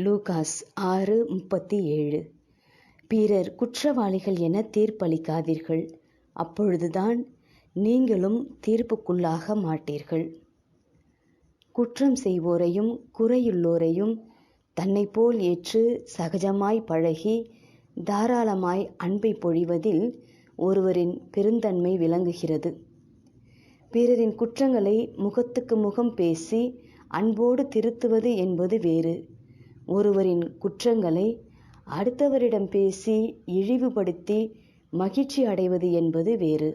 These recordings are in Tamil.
லூகாஸ் ஆறு முப்பத்தி ஏழு. பிறர் குற்றவாளிகள் என தீர்ப்பளிக்காதீர்கள். அப்பொழுதுதான் நீங்களும் தீர்ப்புக்குள்ளாக மாட்டீர்கள். குற்றம் செய்வோரையும் குறையுள்ளோரையும் தன்னை போல் ஏற்று சகஜமாய் பழகி தாராளமாய் அன்பை பொழிவதில் ஒருவரின் பெருந்தன்மை விளங்குகிறது. பிறரின் குற்றங்களை முகத்துக்கு முகம் பேசி அன்போடு திருத்துவது என்பது வேறு. ஒருவரின் குற்றங்களை அடுத்தவரிடம் பேசி இழிவுபடுத்தி மகிழ்ச்சி அடைவது என்பது வேறு.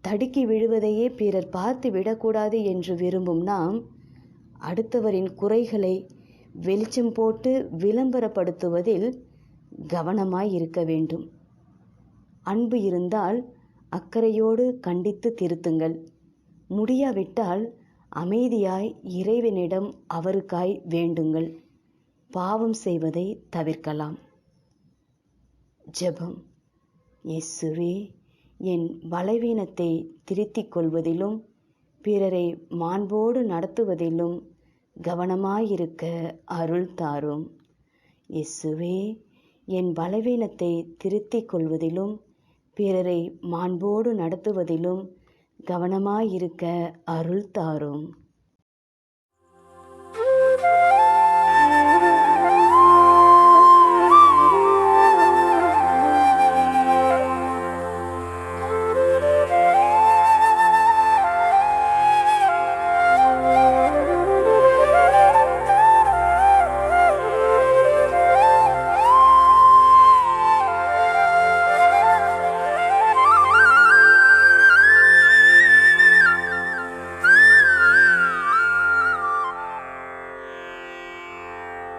தடுக்கி விழுவதையே பிறர் பார்த்து விடக்கூடாது என்று விரும்பும் நாம் அடுத்தவரின் குறைகளை வெளிச்சம் போட்டு விளம்பரப்படுத்துவதில் கவனமாய் இருக்க வேண்டும். அன்பு இருந்தால் அக்கறையோடு கண்டித்து திருத்துங்கள். முடியாவிட்டால் அமைதியாய் இறைவனிடம் அவருக்காய் வேண்டுங்கள். பாவம் செய்வதை தவிர்க்கலாம். ஜெபம். இயேசுவே என் பலவீனத்தை திருத்திக் கொள்வதிலும் பிறரை மாண்போடு நடத்துவதிலும் கவனமாயிருக்க அருள் தாரும். இயேசுவே என் பலவீனத்தை திருத்திக் கொள்வதிலும் பிறரை மாண்போடு நடத்துவதிலும் கவனமாயிருக்க அருள் தாரும்.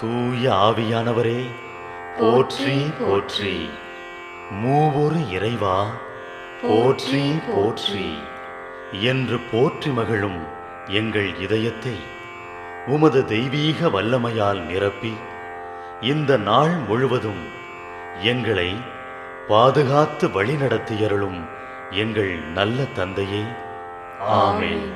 தூய ஆவியானவரே போற்றி போற்றி. மூவொரு இறைவா போற்றி போற்றி. என்று போற்றி மகிழும் எங்கள் இதயத்தை உமது தெய்வீக வல்லமையால் நிரப்பி இந்த நாள் முழுவதும் எங்களை பாதுகாத்து வழிநடத்தியருளும் எங்கள் நல்ல தந்தையே. ஆமேன்.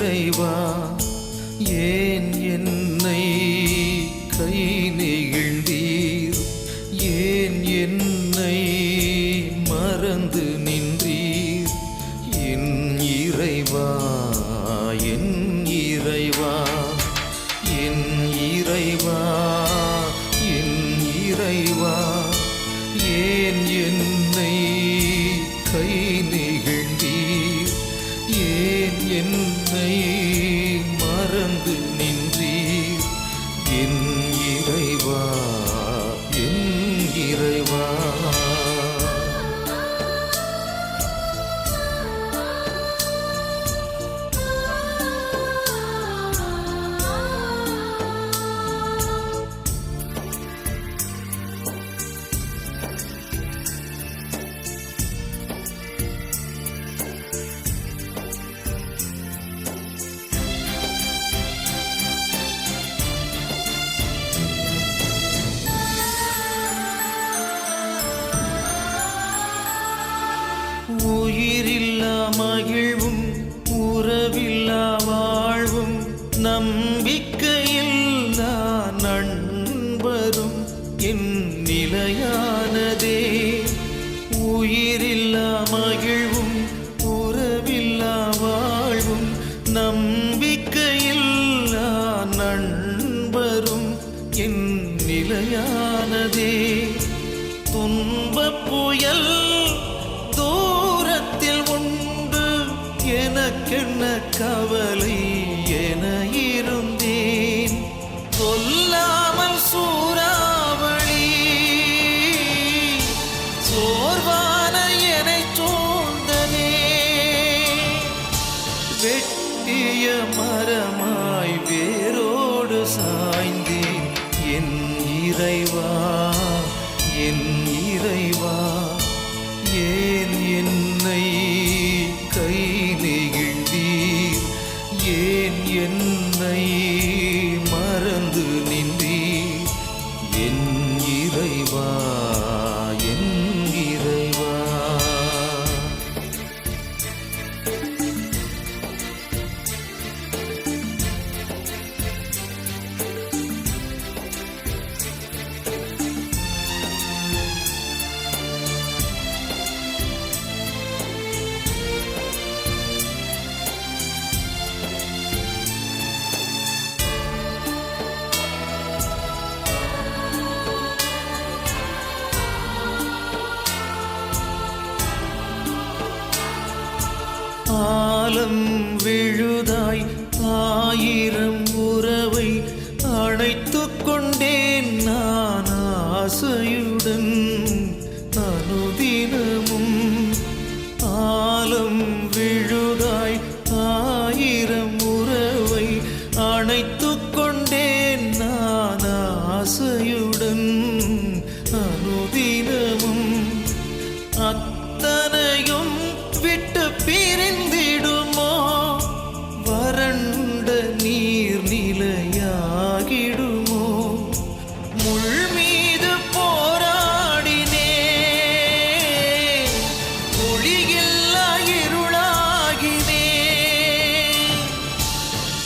இறைவா ஏன் என்னை கை நம்பிக்கை புதிய மரமாய் வேரோடு சாய்ந்தேன். என் இறைவா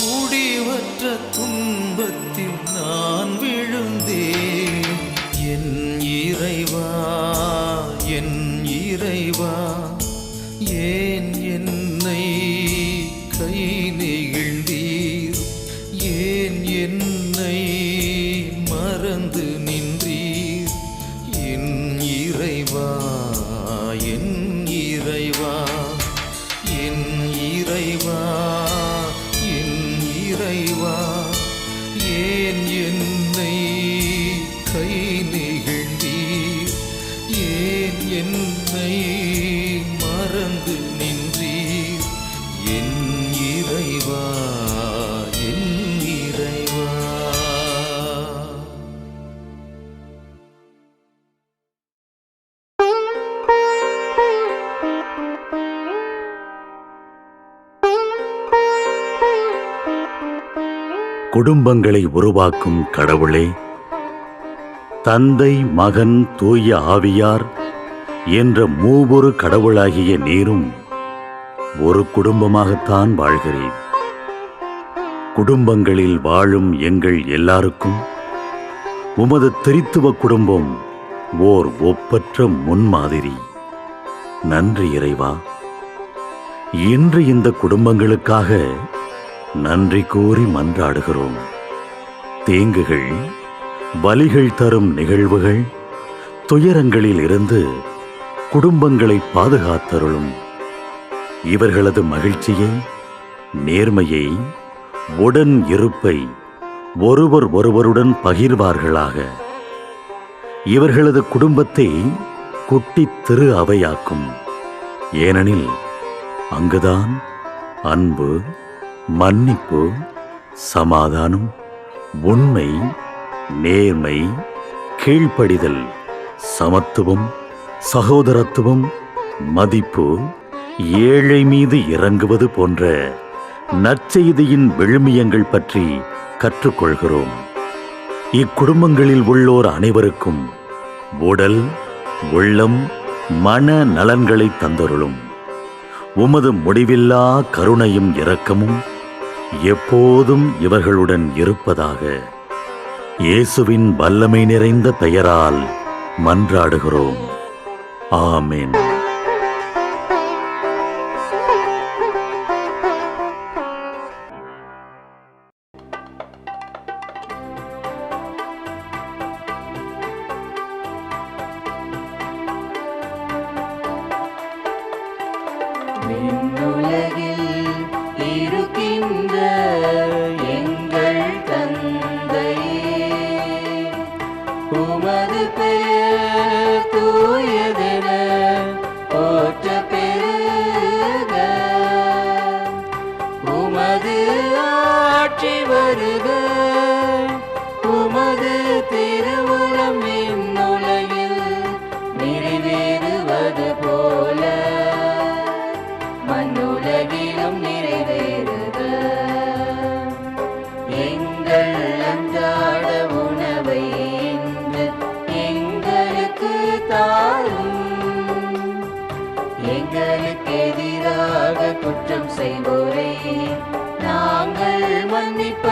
முடிவற்ற துன்பத்தில் நான் விழுந்தேன். என் இறைவா என் இறைவா ஏன் என்னை மறந்து நின்றீர். என் இறைவா என் இறைவா. குடும்பங்களை உருவாக்கும் கடவுளே தந்தை மகன் தூய ஆவியார் என்ற மூவொரு கடவுளாகிய நீரும் ஒரு குடும்பமாகத்தான் வாழ்கிறேன். குடும்பங்களில் வாழும் எங்கள் எல்லாருக்கும் உமது திரித்துவ குடும்பம் ஓர் ஒப்பற்ற முன்மாதிரி. நன்றி இறைவா. இன்று இந்த குடும்பங்களுக்காக நன்றி கூறி மன்றாடுகிறோம். தேங்குகள் வலிகள் தரும் நிகழ்வுகள் துயரங்களில் இருந்து குடும்பங்களை பாதுகாத்தருளும். இவர்களது மகிழ்ச்சியை நேர்மையை உடன் இருப்பை ஒருவர் ஒருவருடன் பகிர்வார்களாக. இவர்களது குடும்பத்தை குட்டித் திரு அவையாக்கும். ஏனெனில் அங்குதான் அன்பு மன்னிப்பு சமாதானம் உண்மை நேர்மை கீழ்ப்படிதல் சமத்துவம் சகோதரத்துவம் மதிப்பு ஏழை மீது இறங்குவது போன்ற நற்செய்தியின் விழுமியங்கள் பற்றி கற்றுக்கொள்கிறோம். இக்குடும்பங்களில் உள்ளோர் அனைவருக்கும் உடல் உள்ளம் மன நலன்களை தந்தருளும். உமது முடிவில்லா கருணையும் இரக்கமும் எப்போதும் இவர்களுடன் இருப்பதாக இயேசுவின் வல்லமை நிறைந்த பெயரால் மன்றாடுகிறோம். Amen. ஆசை முறை நாங்கள் மன்னிப்ப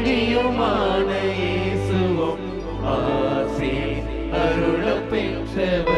அடியுமான இயேசுவும் ஆசி அருளப் பெற்றவர்.